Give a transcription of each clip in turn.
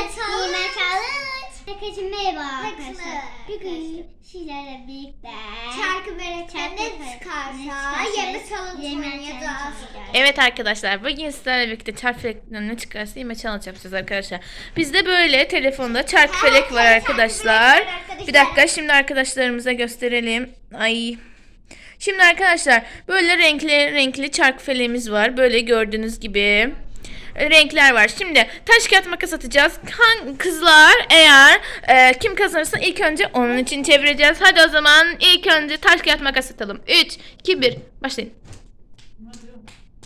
Nimet Challenge. Herkese merhaba arkadaşlar. merhaba Bugün sizlerle birlikte Şarkı öğretmen ne Şarkı çıkarsa yeme challenge oynayacağız. Evet arkadaşlar bugün sizlerle birlikte çark felekten ne çıkarsa yeme challenge yapacağız arkadaşlar. Bizde böyle telefonda çark felek var arkadaşlar. Bir dakika şimdi arkadaşlarımıza gösterelim. Ay. Şimdi arkadaşlar böyle renkli renkli çark feleğimiz var. Böyle gördüğünüz gibi renkler var. Şimdi taş kağıt makas atacağız. Han, kızlar eğer e, kim kazanırsa ilk önce onun için çevireceğiz. Hadi o zaman ilk önce taş kağıt makas atalım. 3 2 1 başlayın.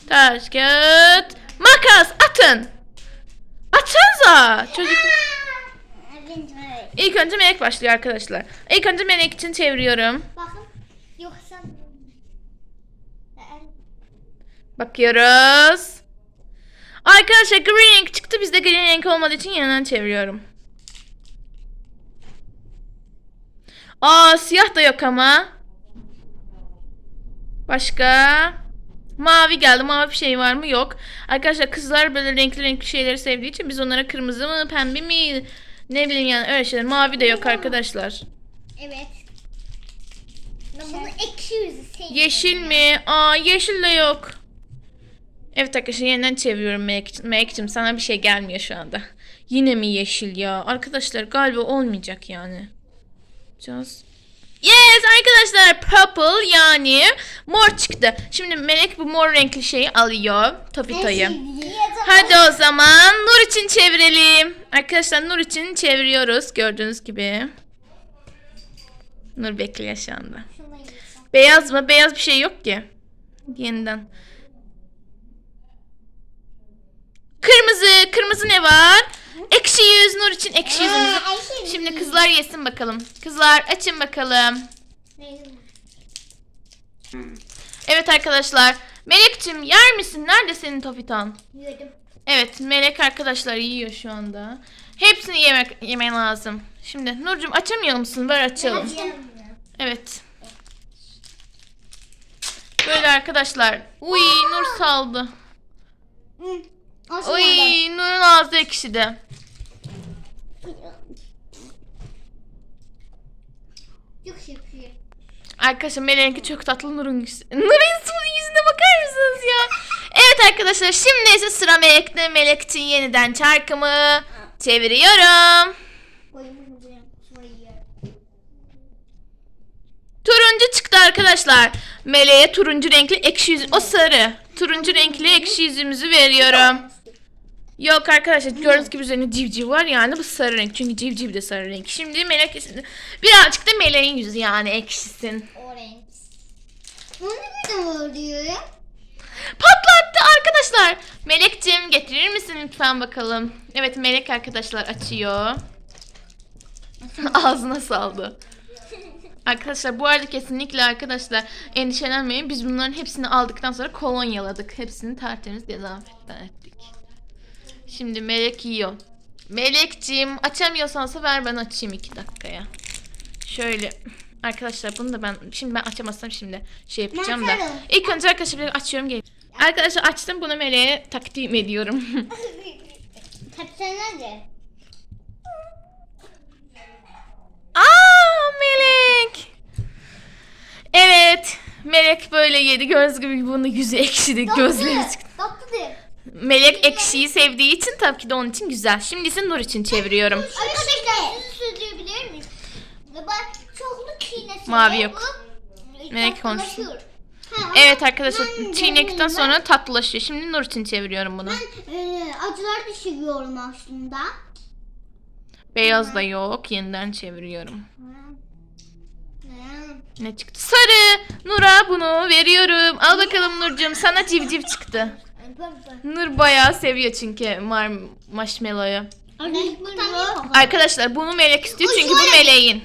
Taş, kağıt, makas atın. Atsanıza çocuk. İlk önce melek başlıyor arkadaşlar. İlk önce melek için çeviriyorum. Bakın. Yoksa Bakıyoruz. Arkadaşlar green renk çıktı. Bizde green renk olmadığı için yanından çeviriyorum. Aa siyah da yok ama. Başka? Mavi geldi. Mavi bir şey var mı? Yok. Arkadaşlar kızlar böyle renkli renkli şeyleri sevdiği için biz onlara kırmızı mı pembe mi ne bileyim yani öyle şeyler. Mavi de yok arkadaşlar. evet. Ben bunu ekşi yüzü sevdim. Yeşil mi? Aa yeşil de yok. Evet arkadaşlar yeniden çeviriyorum Melek'cim. Melek'cim sana bir şey gelmiyor şu anda. Yine mi yeşil ya? Arkadaşlar galiba olmayacak yani. Just... Yes arkadaşlar purple yani mor çıktı. Şimdi Melek bu mor renkli şeyi alıyor. Topito'yu. Hadi o zaman Nur için çevirelim. Arkadaşlar Nur için çeviriyoruz gördüğünüz gibi. Nur bekliyor şu anda. Beyaz mı? Beyaz bir şey yok ki. Yeniden. Kırmızı. Kırmızı ne var? Ekşi yüz. Nur için ekşi ekşi Şimdi kızlar yesin bakalım. Kızlar açın bakalım. Evet arkadaşlar. Melek'cim yer misin? Nerede senin topitan? Yiyordum. Evet Melek arkadaşlar yiyor şu anda. Hepsini yemek yemen lazım. Şimdi Nurcum açamıyor musun? Ver açalım. Evet. Böyle arkadaşlar. Uy Nur saldı. Uy Nur'un ağzı ekşidi. Şıkıyor. Arkadaşlar Melek'inki çok tatlı Nur'un yüzü. Nur'un yüzüne bakar mısınız ya? Evet arkadaşlar şimdi ise sıra Melek'te. Melek için yeniden çarkımı çeviriyorum. Turuncu çıktı arkadaşlar. Meleğe turuncu renkli ekşi yüzü. O sarı. Turuncu renkli ekşi yüzümüzü veriyorum. Yok arkadaşlar gördüğünüz gibi üzerinde civciv var yani bu sarı renk. Çünkü civciv de sarı renk. Şimdi melek birazcık da meleğin yüzü yani ekşisin. O ne kadar oluyor ya? Patlattı arkadaşlar. Melekcim getirir misin lütfen bakalım. Evet melek arkadaşlar açıyor. Ağzına saldı. Arkadaşlar bu arada kesinlikle arkadaşlar endişelenmeyin. Biz bunların hepsini aldıktan sonra kolonyaladık. Hepsini tertemiz dezenfektan ettik. Şimdi Melek yiyor. Melekciğim açamıyorsansa ver ben açayım iki dakikaya. Şöyle arkadaşlar bunu da ben şimdi ben açamazsam şimdi şey yapacağım da. İlk önce arkadaşlar açıyorum gel. Arkadaşlar açtım bunu Melek'e takdim ediyorum. Tepsi nerede? Aa Melek. Evet. Melek böyle yedi. Göz gibi bunun yüzü ekşidi. Gözleri çıktı. Melek ekşiyi sevdiği için tabii ki de onun için güzel. Şimdi ise Nur için çeviriyorum. Arkadaşlar sizi söyleyebilir miyim? Ben çoklu çiğnesi. Mavi yok. Melek konuşsun. Evet arkadaşlar çiğnekten sonra tatlılaşıyor. Şimdi Nur için çeviriyorum bunu. Ee, acılar pişiriyorum aslında. Beyaz da yok. Yeniden çeviriyorum. Ne çıktı? Sarı. Nur'a bunu veriyorum. Al bakalım Nur'cum. Sana civciv çıktı. Nur bayağı seviyor çünkü mar marshmallow'u. Arkadaşlar bunu melek istiyor çünkü bu meleğin.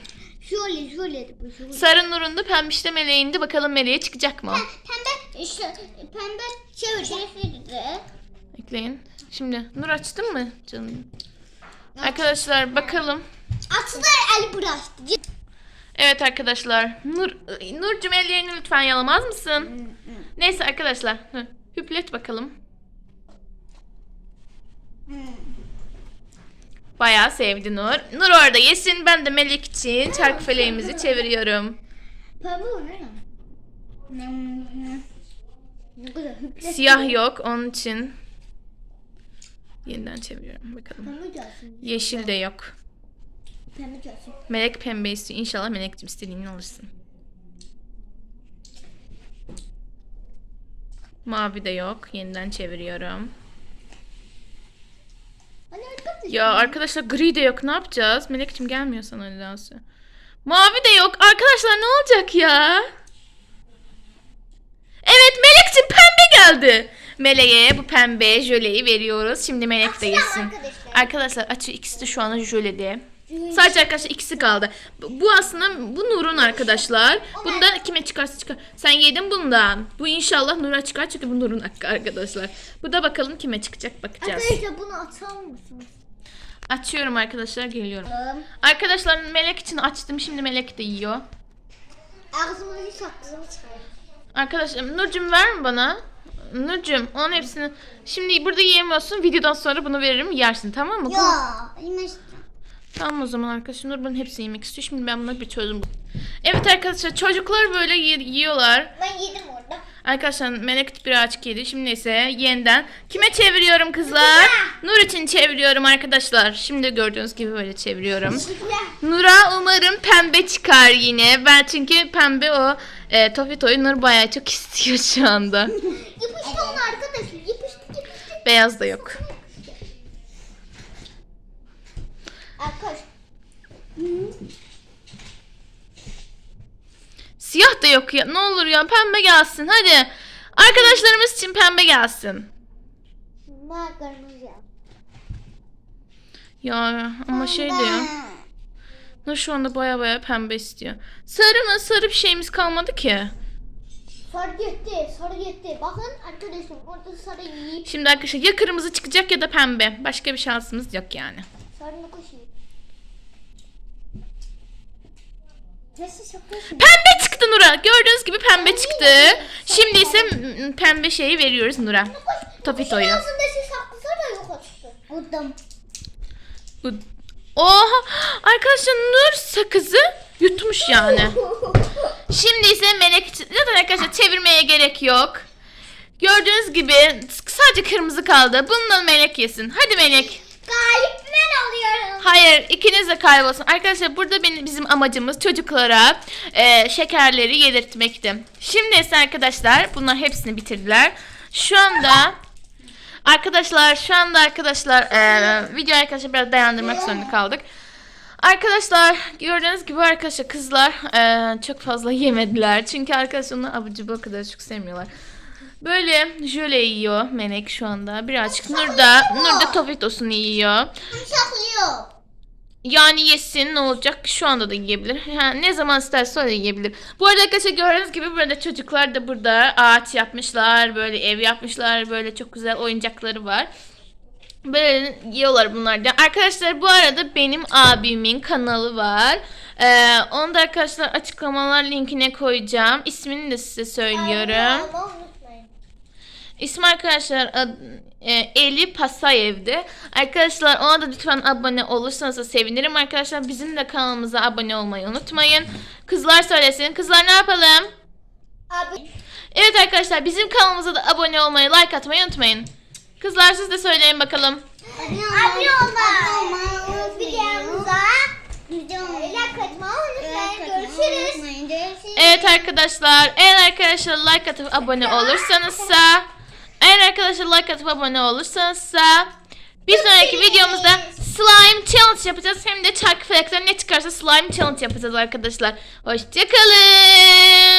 Şöyle şöyle de. Sarı Nur'un da pembişte meleğinde bakalım meleğe çıkacak mı? Pembe işte pembe çevir. Ekleyin. Şimdi Nur açtın mı canım? Arkadaşlar bakalım. Aslında eli bıraktı. Evet arkadaşlar. Nur Nurcum ellerini lütfen yalamaz mısın? Neyse arkadaşlar. Hüplet bakalım. Bayağı sevdi Nur. Nur orada yesin. Ben de Melek için çarkı feleğimizi çeviriyorum. Ne? Siyah yok onun için. Yeniden çeviriyorum bakalım. Yeşil de yok. Melek pembe istiyor. İnşallah Melek'cim istediğini alırsın. Mavi de yok. Yeniden çeviriyorum. Arkadaş. Ya arkadaşlar gri de yok. Ne yapacağız? Melek'cim gelmiyor sana nedense. Mavi de yok. Arkadaşlar ne olacak ya? Evet Melek'cim pembe geldi. Meleğe bu pembe jöleyi veriyoruz. Şimdi Melek de yesin. arkadaşlar. Arkadaşlar açı ikisi de şu anda jölede. Sadece arkadaşlar ikisi kaldı. Bu bu aslında bu Nur'un arkadaşlar. Bundan kime çıkarsa çıkar. Sen yedin bundan. Bu inşallah Nur'a çıkar çünkü bu Nur'un hakkı arkadaşlar. Bu da bakalım kime çıkacak bakacağız. Arkadaşlar bunu açar mısınız? Açıyorum arkadaşlar geliyorum. Arkadaşlar Melek için açtım. Şimdi Melek de yiyor. Ağzımdaki saklığımı çıkarın. Arkadaşlar Nurcum ver mi bana? Nurcum onun hepsini şimdi burada yiyemiyorsun. Videodan sonra bunu veririm yersin tamam mı? Ya. Yine Tamam o zaman arkadaşlar Nur bunun hepsini yemek istiyor. Şimdi ben buna bir çözüm buldum. Evet arkadaşlar çocuklar böyle yi- yiyorlar. Ben yedim orada. Arkadaşlar Melek birazcık yedi. Şimdi ise yeniden kime çeviriyorum kızlar? Nur için çeviriyorum arkadaşlar. Şimdi gördüğünüz gibi böyle çeviriyorum. Nur'a umarım pembe çıkar yine. Ben çünkü pembe o e, Tofito'yu Nur bayağı çok istiyor şu anda. Yapıştı onu arkadaşlar. Yapıştı yapıştı. Beyaz da yok. Arkadaş. Siyah da yok ya. Ne olur ya pembe gelsin hadi. Arkadaşlarımız için pembe gelsin. Kırmızı. Ya ama şey diyor. Nur şu anda baya baya pembe istiyor. Sarı mı? Sarı bir şeyimiz kalmadı ki. Sarı gitti. Sarı gitti. Bakın arkadaşlar orada sarı yiyip Şimdi arkadaşlar ya kırmızı çıkacak ya da pembe. Başka bir şansımız yok yani. sarını koşuyor. Pembe çıktı Nur'a. Gördüğünüz gibi pembe çıktı. Şimdi ise pembe şeyi veriyoruz Nur'a. Buldum. Bu- Oha! Arkadaşlar Nur sakızı yutmuş yani. Şimdi ise melek zaten arkadaşlar çevirmeye gerek yok. Gördüğünüz gibi sadece kırmızı kaldı. Bundan melek yesin. Hadi melek. Galip ben alıyorum. Hayır ikiniz de kaybolsun. Arkadaşlar burada benim, bizim amacımız çocuklara e, şekerleri yedirtmekti. Şimdi ise arkadaşlar bunlar hepsini bitirdiler. Şu anda arkadaşlar şu anda arkadaşlar e, video arkadaşlar biraz dayandırmak zorunda kaldık. Arkadaşlar gördüğünüz gibi arkadaşlar kızlar e, çok fazla yemediler. Çünkü arkadaşlar onu abur cubur o kadar çok sevmiyorlar. Böyle jöle yiyor Melek şu anda. Birazcık Nur da, Nur da Tofitos'unu yiyor. Saklıyor. Yani yesin ne olacak şu anda da yiyebilir. Ha, ne zaman isterse öyle yiyebilir. Bu arada arkadaşlar gördüğünüz gibi burada çocuklar da burada ağaç yapmışlar. Böyle ev yapmışlar. Böyle çok güzel oyuncakları var. Böyle yiyorlar bunlar da. Arkadaşlar bu arada benim abimin kanalı var. Ee, onu da arkadaşlar açıklamalar linkine koyacağım. İsmini de size söylüyorum. İsmi arkadaşlar ad- e, Eli Pasayev'di. Arkadaşlar ona da lütfen abone olursanız da sevinirim arkadaşlar. Bizim de kanalımıza abone olmayı unutmayın. Kızlar söylesin. Kızlar ne yapalım? Abi. Evet arkadaşlar bizim kanalımıza da abone olmayı, like atmayı unutmayın. Kızlar siz de söyleyin bakalım. Abone olmayı. Videomuza. Videomuza. Like atmayı unutmayın. Görüşürüz. Görüşürüz. Evet arkadaşlar eğer arkadaşlar like atıp abone olursanızsa eğer arkadaşlar like atıp abone olursanızsa bir sonraki videomuzda slime challenge yapacağız. Hem de çarkı felekten ne çıkarsa slime challenge yapacağız arkadaşlar. Hoşçakalın.